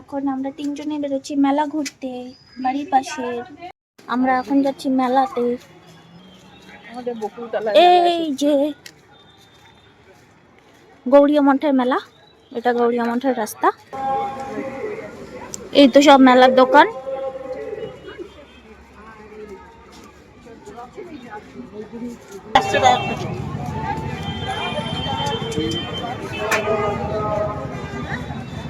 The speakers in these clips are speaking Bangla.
এখন আমরা তিনজনে বেরোচ্ছি মেলা ঘুরতে বাড়ির পাশের আমরা এখন যাচ্ছি মেলাতে। এই যে গৌরিয়া মঠের মেলা এটা গৌরিয়া মঠের রাস্তা। এই তো সব মেলার দোকান।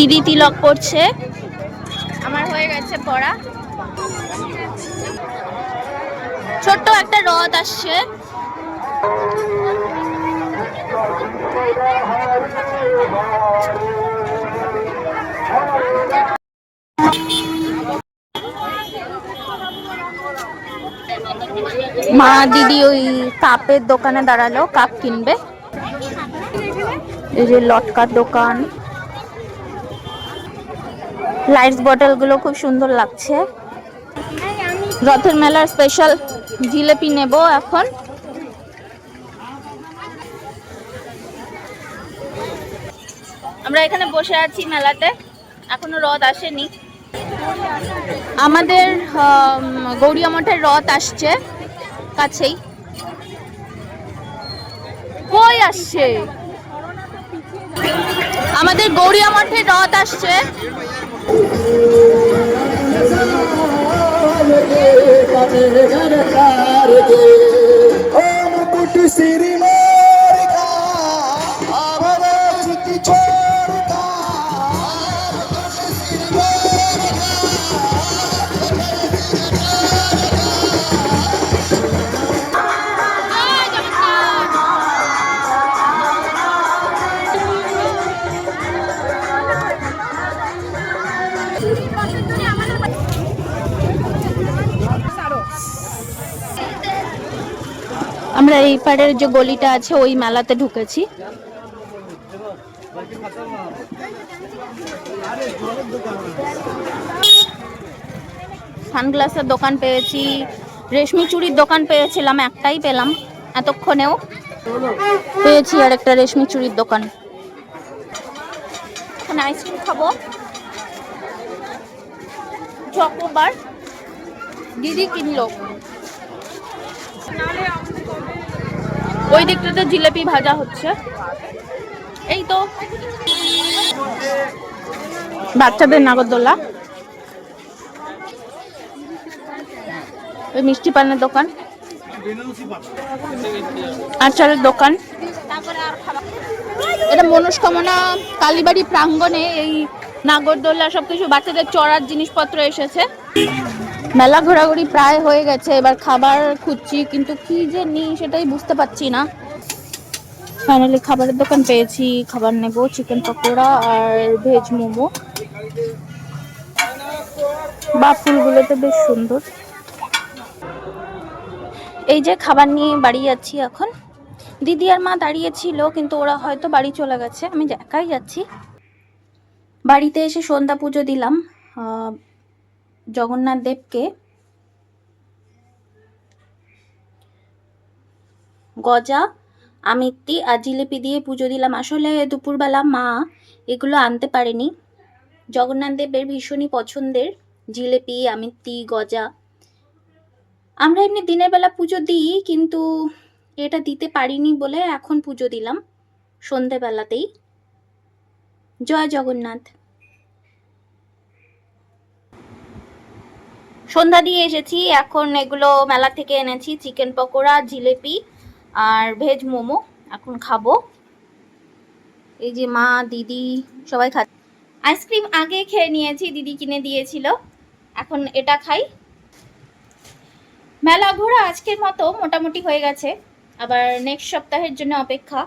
দিদি তিলক করছে। আমার হয়ে গেছে পড়া। ছোট্ট একটা রথ আসছে। মা দিদি ওই কাপের দোকানে দাঁড়াল কাপ কিনবে। এই যে লটকার দোকান। লাইটস বটলগুলো খুব সুন্দর লাগছে। রথের মেলার স্পেশাল জিলেপি নেব এখন। আমরা এখানে বসে আছি মেলাতে। এখনও রথ আসেনি। আমাদের আম, গৌরিয়া মঠের রথ আসছে কাছেই। কই আসছে? আমাদের গৌরিয়া মঠের রথ আসছে। Thank you. আমরা এই পাড়ের যে গলিটা আছে, ওই মেলাতে ঢুকেছি। সানগ্লাসের দোকান পেয়েছি, রেশমি চুড়ির দোকান পেয়েছিলাম, একটাই পেলাম, এতক্ষণেও। পেয়েছি আর একটা রেশমি চুড়ির দোকান। আইসক্রিম খাব। চকোবার। দিদি কিনলো। ওই দিকটাতে জিলেপি ভাজা হচ্ছে। এই তো। বাচ্চাদের নাগরদোলা। ওই মিষ্টি পানের দোকান। আচারের দোকান। এটা মনস্কামনা কালীবাড়ি প্রাঙ্গণে এই নাগরদোলা সবকিছু, বাচ্চাদের চড়ার জিনিসপত্র এসেছে। মেলা ঘোরাঘুরি প্রায় হয়ে গেছে, এবার খাবার খুঁজছি, কিন্তু কি যে নিই সেটাই বুঝতে পারছি না। ফাইনালি খাবারের দোকান পেয়েছি, খাবার নেব চিকেন পকোড়া আর ভেজ মোমো। বা ফুলগুলো তো বেশ সুন্দর। এই যে খাবার নিয়ে বাড়ি যাচ্ছি এখন। দিদি আর মা দাঁড়িয়ে ছিল, কিন্তু ওরা হয়তো বাড়ি চলে গেছে, আমি একাই যাচ্ছি। বাড়িতে এসে সন্ধ্যা পুজো দিলাম জগন্নাথ দেবকে। গজা, আমিত্তি আর জিলিপি দিয়ে পুজো দিলাম। আসলে দুপুরবেলা মা এগুলো আনতে পারেনি। জগন্নাথ দেবের ভীষণই পছন্দের জিলিপি, আমিত্তি, গজা। আমরা এমনি দিনের বেলা পুজো দিই, কিন্তু এটা দিতে পারিনি বলে এখন পুজো দিলাম সন্ধেবেলাতেই। জয় জগন্নাথ। সন্ধ্যা দিয়ে এসেছি। এখন এগুলো মেলা থেকে এনেছি, চিকেন পকোড়া, জিলেপি আর ভেজ মোমো। এখন খাব। এই যে মা, দিদি সবাই খাচ্ছে আইসক্রিম আগে খেয়ে নিয়েছি, দিদি কিনে দিয়েছিল। এখন এটা খাই। মেলা ঘোরা আজকের মতো মোটামুটি হয়ে গেছে। আবার নেক্সট সপ্তাহের জন্য অপেক্ষা।